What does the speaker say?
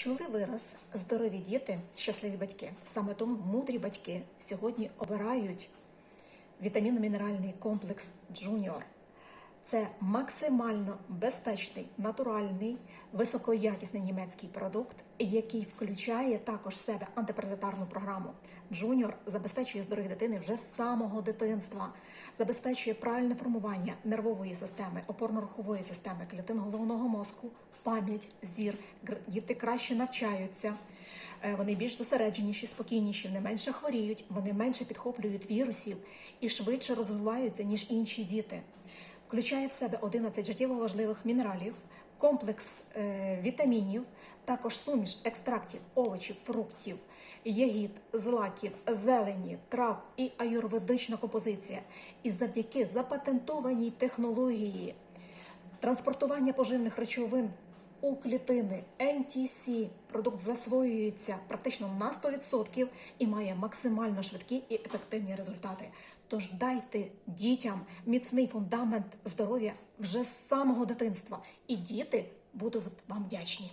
Чули вираз здорові діти, щасливі батьки. Саме тому мудрі батьки сьогодні обирають вітамінно-мінеральний комплекс Junior. Це максимально безпечний, натуральний, високоякісний німецький продукт, який включає також в себе антипаразитарну програму. Junior забезпечує здоров'я дитини вже з самого дитинства, забезпечує правильне формування нервової системи, опорно-рухової системи, клітин головного мозку, пам'ять, зір. Діти краще навчаються. Е, Вони більш зосередженіші, спокійніші, вони менше хворіють, вони менше підхоплюють вірусів і швидше розвиваються, ніж інші діти. Включає в себе 11 життєво важливих мінералів, комплекс е, вітамінів, також суміш екстрактів, овочів, фруктів, ягід, злаків, зелені, трав і аюрведична композиція. І завдяки запатентованій технології транспортування поживних речовин у клітини NTC продукт засвоюється практично на 100% і має максимально швидкі і ефективні результати. Тож дайте дітям міцний фундамент здоров'я вже з самого дитинства, і діти будуть вам вдячні.